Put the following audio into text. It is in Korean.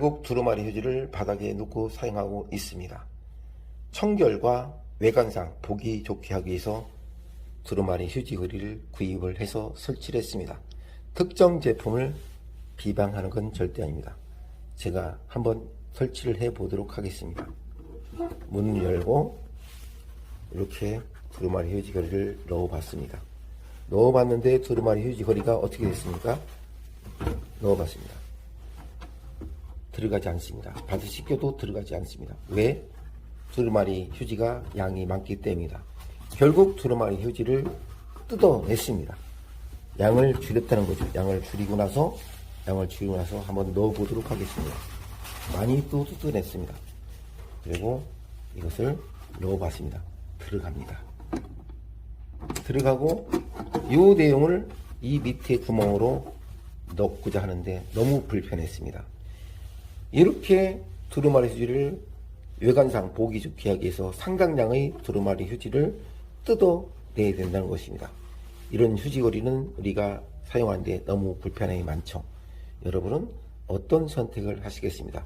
결국 두루마리 휴지를 바닥에 놓고 사용하고 있습니다. 청결과 외관상 보기 좋게 하기 위해서 두루마리 휴지 거리를 구입을 해서 설치를 했습니다. 특정 제품을 비방하는 건 절대 아닙니다. 제가 한번 설치를 해 보도록 하겠습니다. 문을 열고 이렇게 두루마리 휴지 거리를 넣어 봤습니다. 넣어 봤는데 두루마리 휴지 거리가 어떻게 됐습니까? 넣어 봤습니다. 들어가지 않습니다. 껴도 들어가지 않습니다. 왜? 두루마리 휴지가 양이 많기 때문이다. 결국 두루마리 휴지를 뜯어냈습니다. 양을 줄였다는 거죠. 양을 줄이고 나서 양을 줄이고 나서 한번 넣어보도록 하겠습니다. 많이 또 뜯어냈습니다. 그리고 이것을 넣어봤습니다. 들어갑니다. 들어가고 이 내용을 이 밑에 구멍으로 넣고자 하는데 너무 불편했습니다. 이렇게 두루마리 휴지를 외관상 보기 좋게 하기 위해서 상당량의 두루마리 휴지를 뜯어내야 된다는 것입니다. 이런 휴지거리는 우리가 사용하는데 너무 불편함이 많죠. 여러분은 어떤 선택을 하시겠습니다.